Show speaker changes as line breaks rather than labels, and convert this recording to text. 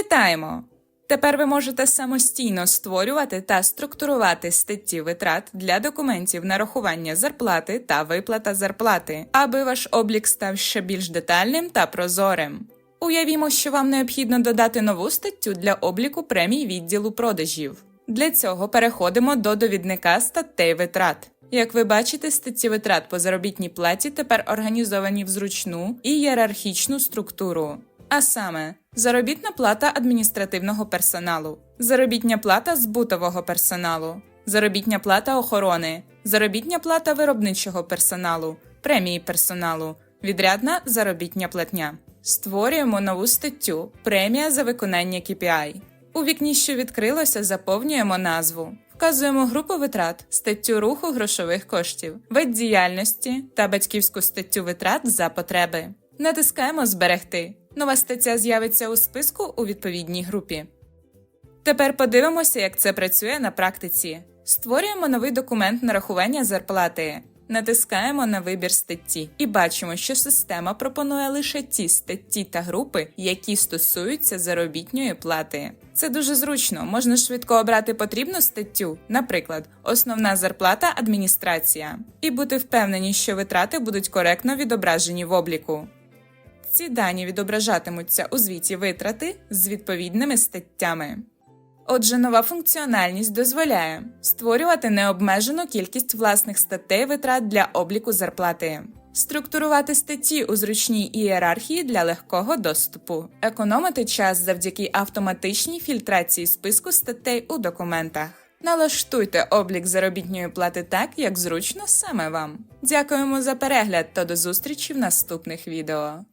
Вітаємо! Тепер ви можете самостійно створювати та структурувати статті витрат для документів нарахування зарплати та виплата зарплати, аби ваш облік став ще більш детальним та прозорим. Уявімо, що вам необхідно додати нову статтю для обліку премій відділу продажів. Для цього переходимо до довідника статей витрат. Як ви бачите, статті витрат по заробітній платі тепер організовані в зручну і ієрархічну структуру. А саме заробітна плата адміністративного персоналу, заробітня плата збутового персоналу, заробітня плата охорони, заробітня плата виробничого персоналу, премії персоналу, відрядна заробітня платня. Створюємо нову статтю Премія за виконання KPI. У вікні, що відкрилося, заповнюємо назву. Вказуємо групу витрат, статтю руху грошових коштів, вид діяльності та батьківську статтю витрат за потреби. Натискаємо Зберегти. Нова стаття з'явиться у списку у відповідній групі. Тепер подивимося, як це працює на практиці. Створюємо новий документ нарахування зарплати. Натискаємо на вибір статті і бачимо, що система пропонує лише ті статті та групи, які стосуються заробітної плати. Це дуже зручно, можна швидко обрати потрібну статтю, наприклад, основна зарплата адміністрація, і бути впевнені, що витрати будуть коректно відображені в обліку. Ці дані відображатимуться у звіті витрати з відповідними статтями. Отже, нова функціональність дозволяє створювати необмежену кількість власних статей витрат для обліку зарплати, структурувати статті у зручній ієрархії для легкого доступу, економити час завдяки автоматичній фільтрації списку статей у документах. Налаштуйте облік заробітної плати так, як зручно саме вам. Дякуємо за перегляд та до зустрічі в наступних відео.